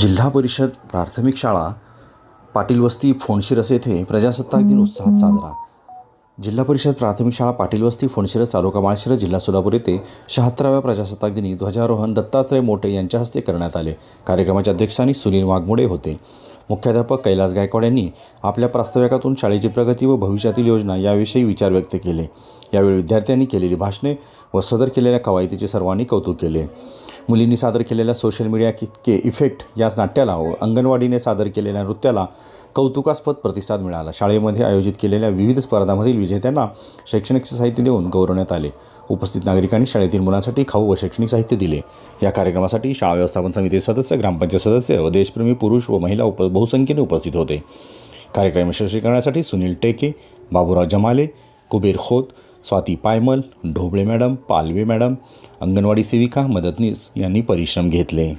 जिल्हा परिषद प्राथमिक शाळा पाटील वस्ती फोणशिरस येथे प्रजासत्ताक दिन उत्साहात साजरा. जिल्हा परिषद प्राथमिक शाळा पाटील वस्ती फोणशिरस तालुका माळशिरस जिल्हा सोलापूर येथे शहात्तराव्या प्रजासत्ताक दिनी ध्वजारोहण दत्तात्रय मोटे यांच्या हस्ते करण्यात आले. कार्यक्रमाच्या अध्यक्षांनी सुनील वाघमोडे होते. मुख्याध्यापक कैलास गायकवाड यांनी आपल्या प्रास्ताविकातून शाळेची प्रगती व भविष्यातील योजना याविषयी विचार व्यक्त केले. यावेळी विद्यार्थ्यांनी केलेली भाषणे व सदर केलेल्या कवायतीचे सर्वांनी कौतुक केले. मुलींनी सादर केलेल्या सोशल मीडिया के इफेक्ट या नाट्याला व अंगणवाडीने सादर केलेल्या नृत्याला कौतुकास्पद प्रतिसाद मिळाला. शाळेमध्ये आयोजित केलेल्या विविध स्पर्धांमधील विजेत्यांना शैक्षणिक साहित्य देऊन गौरवण्यात आले. उपस्थित नागरिकांनी शाळेतील मुलांसाठी खाऊ व शैक्षणिक साहित्य दिले. या कार्यक्रमासाठी शाळा व्यवस्थापन समिती सदस्य ग्रामपंचायत सदस्य व देशप्रेमी पुरुष व महिला उप बहुसंख्येने उपस्थित होते. कार्यक्रम यशस्वी करण्यासाठी सुनील टेके बाबूराव जमाले कुबेर खोत स्वाती पायमल ढोबळे मॅडम पालवे मॅडम अंगणवाडी सेविका मदतनीस यांनी परिश्रम घेतले.